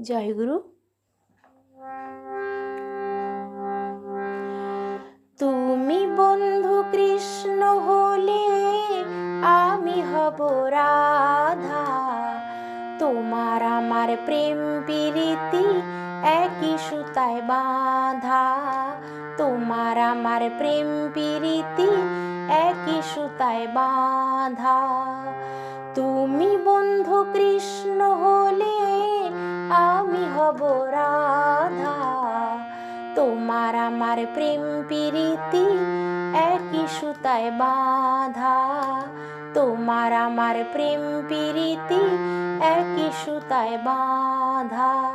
জয়গুরু তুমি বন্ধু কৃষ্ণ হলে আমি হব রাধা। তোমার আমার প্রেম প্রীতি একই সুতায় বাঁধা। তোমার আমার প্রেম প্রীতি একই সুতায় বাঁধা। তুমি বন্ধু কৃষ্ণ প্রেম প্রীতি একই সুতায় বাঁধা। তোমার আমার প্রেম প্রীতি একই সুতায় বাঁধা।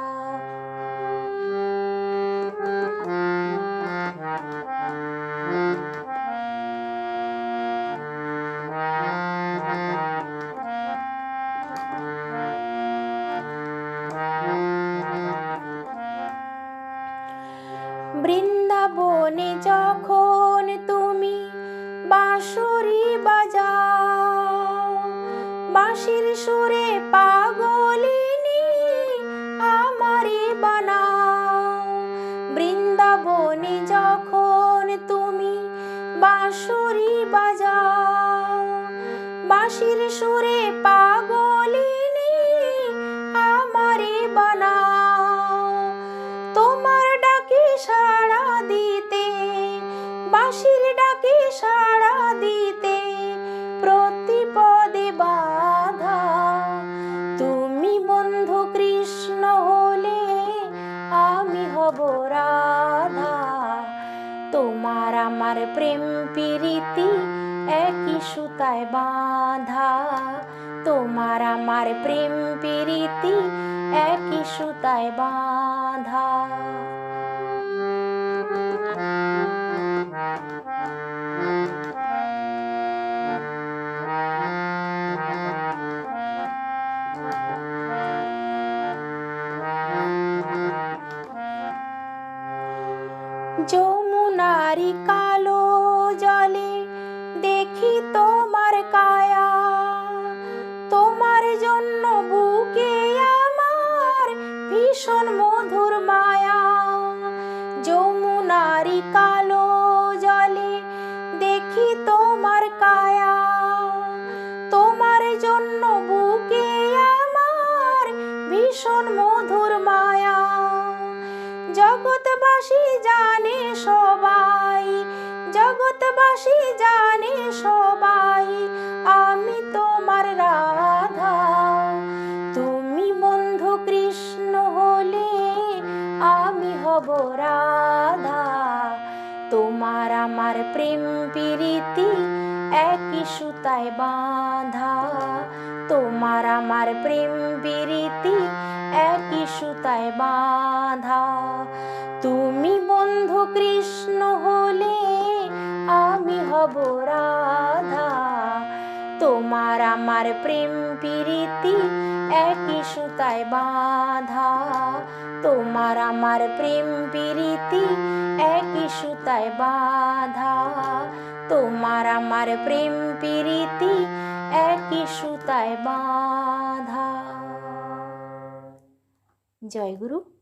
বৃন্দাবনে যখন তুমি বাঁশুরি বাজাও, বাঁশির সুরে পাগলিনী আমারে বানাও। বৃন্দাবনে যখন তুমি বাঁশুরি বাজাও, বাঁশির সুরে পাগলিনী আমারে বানাও। বাঁশির ডাকে সাড়া দিতে প্রতিপদে বাধা। তুমি বন্ধু কৃষ্ণ হলে আমি হব রাধা। তোমার আমার প্রেম প্রীতি একই সুতায় বাঁধা। তোমার আমার প্রেম প্রীতি একই সুতায় বাঁধা। যমুনারি কালো জলে দেখি তোমার কায়া। তোমার জন্য বুকে আমার ভীষণ মধুর মায়া। যমুনারি কালো জলে দেখি তোমার কায়া। তোমার জন্য বুকে আমার ভীষণ মধুর মায়া জগৎবাসী জানে সবাই, জগৎবাসী জানে সবাই, আমি তোমার রাধা। তুমি বন্ধু কৃষ্ণ হলে আমি হব রাধা। তোমার আমার প্রেম প্রীতি একই সুতায় বাঁধা। তোমার আমার প্রেম প্রীতি একই সুতায় বাঁধা। তুমি বন্ধু কৃষ্ণ হলে আমি হব রাধা। তোমার আমার প্রেম প্রীতি একই সুতায় বাঁধা। তোমার আমার প্রেম প্রীতি একই সুতায় বাঁধা। তোমার আমার প্রেম প্রীতি সুতায় বাঁধা। জয় গুরু।